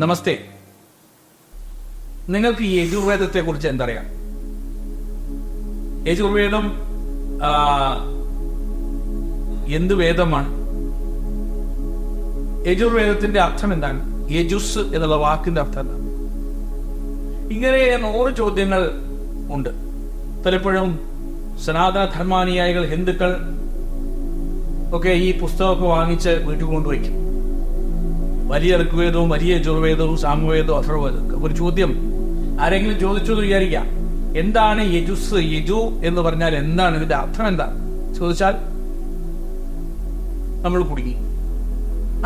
നമസ്തേ. നിങ്ങൾക്ക് ഈ യജുർവേദത്തെ കുറിച്ച് എന്തറിയാം? യജുർവേദം എന്ത് വേദമാണ്? യജുർവേദത്തിന്റെ അർത്ഥം എന്താണ്? യജുസ് എന്നുള്ള വാക്കിന്റെ അർത്ഥം എന്താണ്? ഇങ്ങനെ നൂറ് ചോദ്യങ്ങൾ ഉണ്ട്. പലപ്പോഴും സനാതന ധർമാനുയായികൾ ഹിന്ദുക്കൾ ഒക്കെ ഈ പുസ്തകമൊക്കെ വാങ്ങിച്ച് വീട്ടിൽ കൊണ്ടുവയ്ക്കും. വലിയ ഋഗ്വേദവും വലിയ യജുർവേദവും സാമവേദവും അഥർവേദവും ഒരു ചോദ്യം. ആരെങ്കിലും ചോദിച്ചു എന്ന് വിചാരിക്കാം. എന്താണ് യജുസ് യജു എന്ന് പറഞ്ഞാൽ എന്താണ്? ഇതിന്റെ അർത്ഥം എന്താ? ചോദിച്ചാൽ നമ്മൾ കുടുങ്ങി.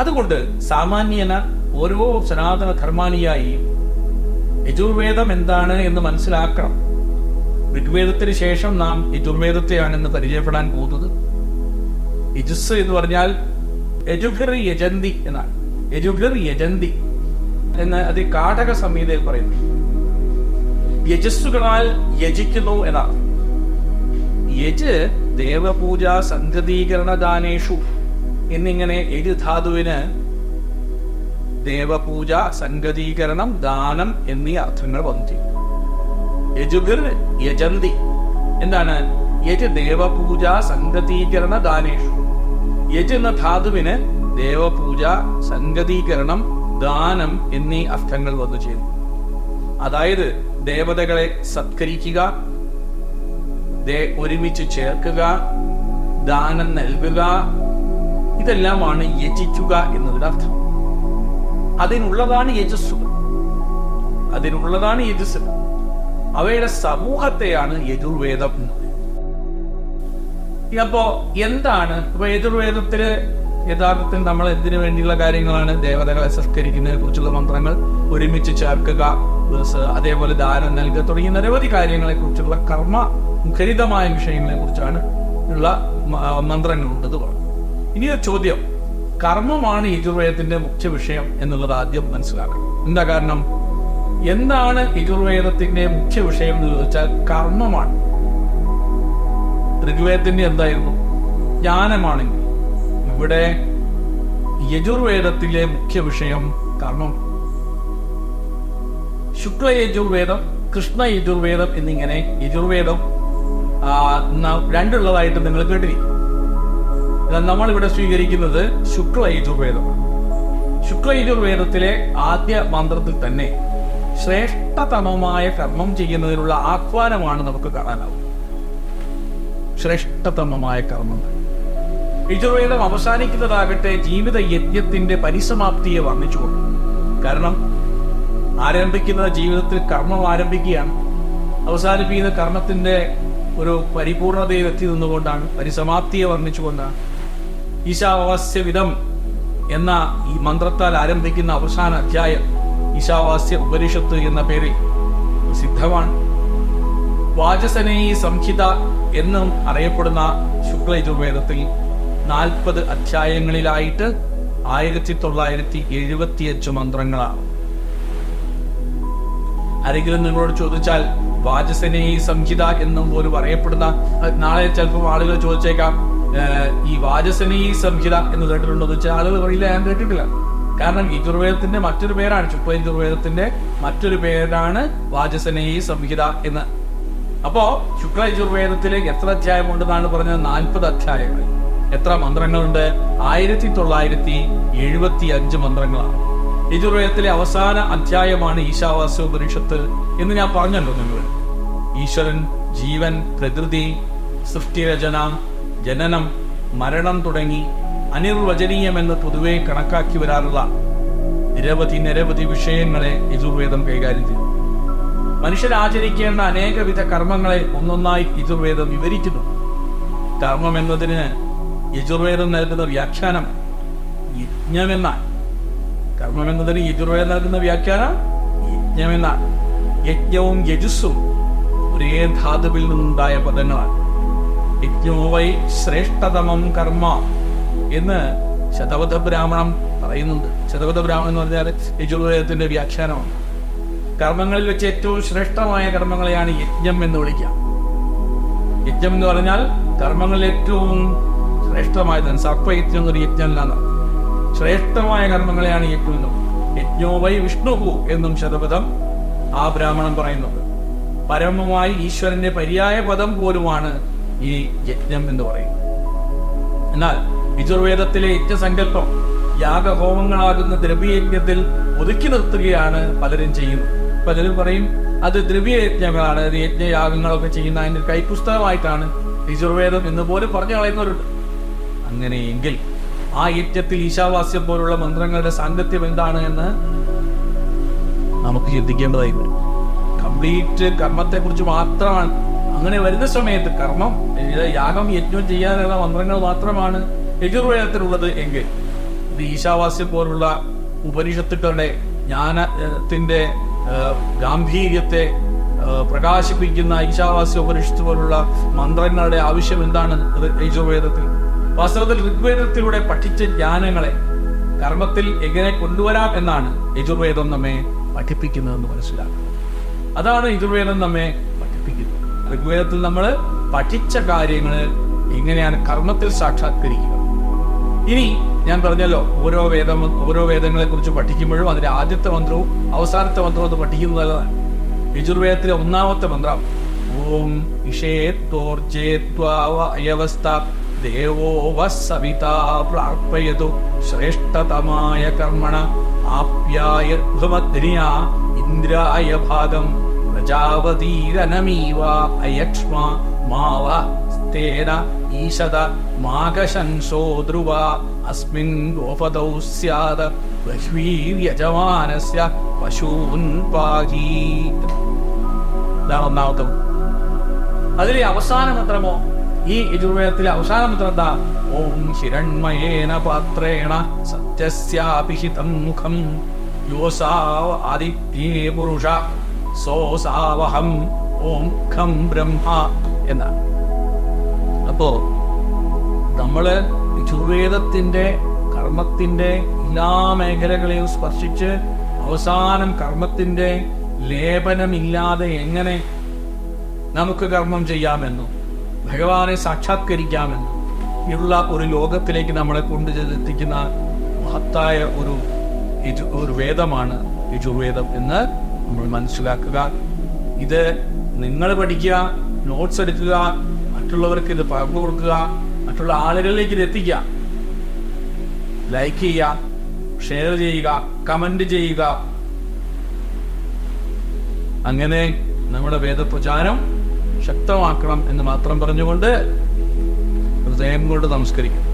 അതുകൊണ്ട് സാമാന്യന ഓരോ സനാതന ധർമാനിയായി യജുർവേദം എന്താണ് എന്ന് മനസ്സിലാക്കണം. ഋഗ്വേദത്തിന് ശേഷം നാം യജുർവേദത്തെയാണ് എന്ന് പരിചയപ്പെടാൻ പോകുന്നത്. യജുസ് എന്ന് പറഞ്ഞാൽ യജുഹിർ യജന്തി എന്നാണ്. യജുഗർ യജന്തി എന്ന് അത് കാടക സംഹിതയിൽ പറയുന്നു യജസ്സുകളാൽ യജിക്കുന്നു എന്നാണ് യജ് ദേവപൂജ സംഗതീകരണ ദാനേഷു എന്നിങ്ങനെ യജ് ധാതുവിന് ദേവപൂജ സംഗതീകരണം ദാനം എന്നീ അർത്ഥങ്ങൾ വന്നു യജുഗിർ യജന്തി എന്താണ്? യജ് ദേവപൂജ സംഗതീകരണ ദാനേഷു യജ് എന്ന ധാതുവിന് ദേവപൂജ സംഗതീകരണം ദാനം എന്നീ അർത്ഥങ്ങൾ വന്നു ചേരുന്നു. അതായത് ദേവതകളെ സത്കരിക്കുക ഒരുമിച്ച് ചേർക്കുക ദാനം നൽകുക ഇതെല്ലാമാണ് യജിക്കുക എന്നതിനർത്ഥം. അതിനുള്ളതാണ് യജസ്സുകൾ. അതിനുള്ളതാണ് യജസ്സുകൾ. അവയുടെ സമൂഹത്തെയാണ് യജുർവേദം എന്ന് പറയുന്നത്. അപ്പോ എന്താണ് ഇപ്പൊ യജുർവേദത്തിൽ യഥാർത്ഥത്തിൽ നമ്മൾ എന്തിനു വേണ്ടിയുള്ള കാര്യങ്ങളാണ് ദേവതകളെ സംസ്കരിക്കുന്നതിനെ കുറിച്ചുള്ള മന്ത്രങ്ങൾ ഒരുമിച്ച് ചേർക്കുക അതേപോലെ ദാനം നൽകുക തുടങ്ങിയ നിരവധി കാര്യങ്ങളെ കുറിച്ചുള്ള കർമ്മ മുഖരിതമായ വിഷയങ്ങളെ കുറിച്ചാണ് ഉള്ള മന്ത്രങ്ങളുണ്ട് ഇത് പറഞ്ഞു ഇനി ഒരു ചോദ്യം. കർമ്മമാണ് യജുർവേദത്തിന്റെ മുഖ്യ വിഷയം എന്നുള്ളത് ആദ്യം മനസ്സിലാക്കണം. എന്താ കാരണം? എന്താണ് യജുർവേദത്തിന്റെ മുഖ്യ വിഷയം എന്ന് ചോദിച്ചാൽ കർമ്മമാണ്. ഋഗ്വേദത്തിന്റെ എന്തായിരുന്നു? ജ്ഞാനമാണെങ്കിൽ ഇവിടെ യജുർവേദത്തിലെ മുഖ്യ വിഷയം കർമ്മം. ശുക്ല യജുർവേദം കൃഷ്ണ യജുർവേദം എന്നിങ്ങനെ യജുർവേദം രണ്ടുള്ളതായിട്ട് നിങ്ങൾ കേട്ടിരിക്കും. നമ്മൾ ഇവിടെ സ്വീകരിക്കുന്നത് ശുക്ല യജുർവേദം. ശുക്ല യജുർവേദത്തിലെ ആദ്യ മന്ത്രത്തിൽ തന്നെ ശ്രേഷ്ഠതമമായ കർമ്മം ചെയ്യുന്നതിനുള്ള ആഹ്വാനമാണ് നമുക്ക് കാണാനാവുന്നത്. ശ്രേഷ്ഠതമമായ കർമ്മങ്ങൾ യജുർവേദം അവസാനിക്കുന്നതാകട്ടെ ജീവിത യജ്ഞത്തിന്റെ പരിസമാപ്തിയെ വർണിച്ചുകൊണ്ട്. കാരണം ആരംഭിക്കുന്ന ജീവിതത്തിൽ കർമ്മം ആരംഭിക്കുകയാണ്. അവസാനിപ്പിക്കുന്ന കർമ്മത്തിന്റെ ഒരു പരിപൂർണതയിൽ എത്തി നിന്നുകൊണ്ടാണ് പരിസമാപ്തിയെ വർണിച്ചുകൊണ്ടാണ്. ഈശാവാസ്യവിധം എന്ന ഈ മന്ത്രത്താൽ ആരംഭിക്കുന്ന അവസാന അധ്യായം ഈശാവാസ്യ ഉപനിഷത്ത് എന്ന പേരിൽ സിദ്ധമാണ് വാചസനേയി സംഹിത എന്നും അറിയപ്പെടുന്ന ശുക്ല യജുർവേദത്തിൽ നാൽപ്പത് അധ്യായങ്ങളിലായിട്ട് ആയിരത്തി തൊള്ളായിരത്തി എഴുപത്തിയഞ്ച് മന്ത്രങ്ങളാണ്. ആരെങ്കിലും നിങ്ങളോട് ചോദിച്ചാൽ വാചസനേയി സംഹിത എന്നും പോലും അറിയപ്പെടുന്ന അഹ് നാളെ ചിലപ്പോൾ ആളുകൾ ചോദിച്ചേക്കാം ഈ വാചസനേയി സംഹിത എന്ന് കേട്ടിട്ടുണ്ടോ എന്ന് വെച്ചാൽ ആളുകൾ പറയില്ല ഞാൻ കേട്ടിട്ടില്ല. കാരണം യജുർവേദത്തിന്റെ മറ്റൊരു പേരാണ് ശുക്ല യജുർവേദത്തിന്റെ മറ്റൊരു പേരാണ് വാചസനേയി സംഹിത എന്ന്. അപ്പോ ശുക്ലയജുർവേദത്തിലേക്ക് യജുർവേദത്തിൽ എത്ര അധ്യായം ഉണ്ടെന്നാണ് പറഞ്ഞത്? നാൽപ്പത് അധ്യായങ്ങൾ. എത്ര മന്ത്രങ്ങളുണ്ട്? ആയിരത്തി തൊള്ളായിരത്തി എഴുപത്തി അഞ്ച് മന്ത്രങ്ങളാണ്. യജുർവേദത്തിലെ അവസാന അധ്യായമാണ് ഈശാവാസ്യോപനിഷത്ത് എന്ന് ഞാൻ പറഞ്ഞല്ലോ നിങ്ങൾ ഈശ്വരൻ ജീവൻ പ്രകൃതി സൃഷ്ടിരചന ജനനം മരണം തുടങ്ങി അനിർവചനീയമെന്ന് പൊതുവെ കണക്കാക്കി വരാറുള്ള നിരവധി നിരവധി വിഷയങ്ങളെ യജുർവേദം കൈകാര്യം ചെയ്തു. മനുഷ്യർ ആചരിക്കേണ്ട അനേകവിധ കർമ്മങ്ങളെ ഒന്നൊന്നായി യജുർവേദം വിവരിക്കുന്നു കർമ്മം എന്നതിന് യജുർവേദം നൽകുന്ന വ്യാഖ്യാനം യജ്ഞമെന്നാണ് കർമ്മം എന്നതിന് യജുർവേദം നൽകുന്ന വ്യാഖ്യാനം യജ്ഞമെന്നാണ് യജ്ഞവും യജുസ്സും ഒരേ ധാതുവിൽ നിന്നുണ്ടായ പദങ്ങളാണ് യജ്ഞോവൈ ശ്രേഷ്ഠതമം കർമ്മ എന്ന് ശതവധ ബ്രാഹ്മണം പറയുന്നുണ്ട്. ശതവധ ബ്രാഹ്മണം എന്ന് പറഞ്ഞാൽ യജുർവേദത്തിന്റെ വ്യാഖ്യാനമാണ്. കർമ്മങ്ങളിൽ വെച്ച് ഏറ്റവും ശ്രേഷ്ഠമായ കർമ്മങ്ങളെയാണ് യജ്ഞം എന്ന് വിളിക്കുക. യജ്ഞം എന്ന് പറഞ്ഞാൽ കർമ്മങ്ങളിൽ ഏറ്റവും ശ്രേഷ്ഠമായതാണ് സർപ്പയജ്ഞം എന്നൊരു അല്ല ശ്രേഷ്ഠമായ കർമ്മങ്ങളെയാണ് യജ്ഞം. യജ്ഞോ വൈ വിഷ്ണുഹു എന്നും ശതപഥം ആ ബ്രാഹ്മണൻ പറയുന്നുണ്ട് പരമമായി ഈശ്വരന്റെ പര്യായ പദം പോലുമാണ് ഈ യജ്ഞം എന്ന് പറയുന്നത്. എന്നാൽ യജുർവേദത്തിലെ യജ്ഞസങ്കല്പം യാഗഹോമങ്ങളാകുന്ന ദ്രവ്യയജ്ഞത്തിൽ ഒതുക്കി നിർത്തുകയാണ് പലരും ചെയ്യുന്നത്. പലരും പറയും അത് ദ്രവ്യയജ്ഞങ്ങളാണ് യജ്ഞയാഗങ്ങളൊക്കെ ചെയ്യുന്ന അതിന്റെ കൈപുസ്തകമായിട്ടാണ് യജുർവേദം എന്ന് പോലും പറഞ്ഞു കളയുന്നവരുണ്ട്. അങ്ങനെയെങ്കിൽ ആ യജ്ഞത്തിൽ ഈശാവാസ്യം പോലുള്ള മന്ത്രങ്ങളുടെ സാന്നിധ്യം എന്താണ് എന്ന് നമുക്ക് ചിന്തിക്കേണ്ടതായി വരും. കംപ്ലീറ്റ് കർമ്മത്തെ കുറിച്ച് മാത്രമാണ്. അങ്ങനെ വരുന്ന സമയത്ത് കർമ്മം യാഗം യജ്ഞം ചെയ്യാനുള്ള മന്ത്രങ്ങൾ മാത്രമാണ് യജുർവേദത്തിലുള്ളത് എങ്കിൽ ഇത് ഈശാവാസ്യം പോലുള്ള ഉപനിഷത്തുക്കളുടെ ജ്ഞാനത്തിന്റെ ഗാംഭീര്യത്തെ പ്രകാശിപ്പിക്കുന്ന ഈശാവാസ്യ ഉപനിഷത്ത് പോലുള്ള മന്ത്രങ്ങളുടെ ആവശ്യം എന്താണ് യജുർവേദത്തിൽ വാസ്തവത്തിൽ ഋഗ്വേദത്തിലൂടെ പഠിച്ച ജ്ഞാനങ്ങളെ കർമ്മത്തിൽ എങ്ങനെ കൊണ്ടുവരാം എന്നാണ് യജുർവേദം നമ്മെ പഠിപ്പിക്കുന്നതെന്ന് മനസ്സിലാക്കുക. അതാണ് യജുർവേദം നമ്മെ പഠിപ്പിക്കുന്നത്. ഋഗ്വേദത്തിൽ നമ്മൾ പഠിച്ച കാര്യങ്ങൾ എങ്ങനെയാണ് കർമ്മത്തിൽ സാക്ഷാത്കരിക്കുക. ഇനി ഞാൻ പറഞ്ഞല്ലോ ഓരോ വേദം ഓരോ വേദങ്ങളെ കുറിച്ച് പഠിക്കുമ്പോഴും അതിന്റെ ആദ്യത്തെ മന്ത്രവും അവസാനത്തെ മന്ത്രവും അത് പഠിക്കുന്നത് നല്ലതാണ്. യജുർവേദത്തിലെ ഒന്നാമത്തെ മന്ത്രം ഓം ഇഷേത്തോർജേത്വാവയവസ്ഥ ദേവോ വസവിതാ പ്രാർപ്പയതു ശ്രേഷ്ഠതമായ കർമ്മണ ആപ്യായ ഭ്രമദ്രിയ ഇന്ദ്രായ ഭാഗം പ്രജാവതീരനമീവ അയക്ഷ്മ മാവ സ്തേന ഈശത മാകശംസോ ധ്രുവ അസ്മിൻ ഗോപദൗ സ്യാത് ബഹ്വീര്യജമാനസ്യ പശൂൻ പാഹി ഇതാണ് ഒന്നാമത്തെ. അതിലെ അവസാന മന്ത്രമോ ഈ യജുർവേദത്തിലെ അവസാന മന്ത്രം എന്താ ഓം ഹിരൺമയേന പാത്രേണ സത്യസ്യാപിഹിതം മുഖം. യോസാവ ആദിത്യേ പുരുഷ സോസാവഹം ഓം ഖം ബ്രഹ്മ എന്നാണ് അപ്പോ നമ്മൾ യജുർവേദത്തിന്റെ കർമ്മത്തിന്റെ എല്ലാ മേഖലകളെയും സ്പർശിച്ച് അവസാനം കർമ്മത്തിന്റെ ലേപനമില്ലാതെ എങ്ങനെ നമുക്ക് കർമ്മം ചെയ്യാമെന്നും? ഭഗവാനെ സാക്ഷാത്കരിക്കാമെന്ന് ഉള്ള ഒരു ലോകത്തിലേക്ക് നമ്മളെ കൊണ്ടുചെന്നെത്തിക്കുന്ന മഹത്തായ ഒരു ഒരു വേദമാണ് യജുർവേദം എന്ന് നമ്മൾ മനസ്സിലാക്കുക. ഇത് നിങ്ങൾ പഠിക്കുക നോട്ട്സ് എടുക്കുക മറ്റുള്ളവർക്ക് ഇത് പകർന്നു കൊടുക്കുക മറ്റുള്ള ആളുകളിലേക്ക് ഇത് എത്തിക്കുക. ലൈക്ക് ചെയ്യുക ഷെയർ ചെയ്യുക കമന്റ് ചെയ്യുക. അങ്ങനെ നമ്മുടെ വേദപ്രചാരം ശക്തമാക്കണം എന്ന് മാത്രം പറഞ്ഞുകൊണ്ട് ഹൃദയം കൊണ്ട് നമസ്കരിക്കും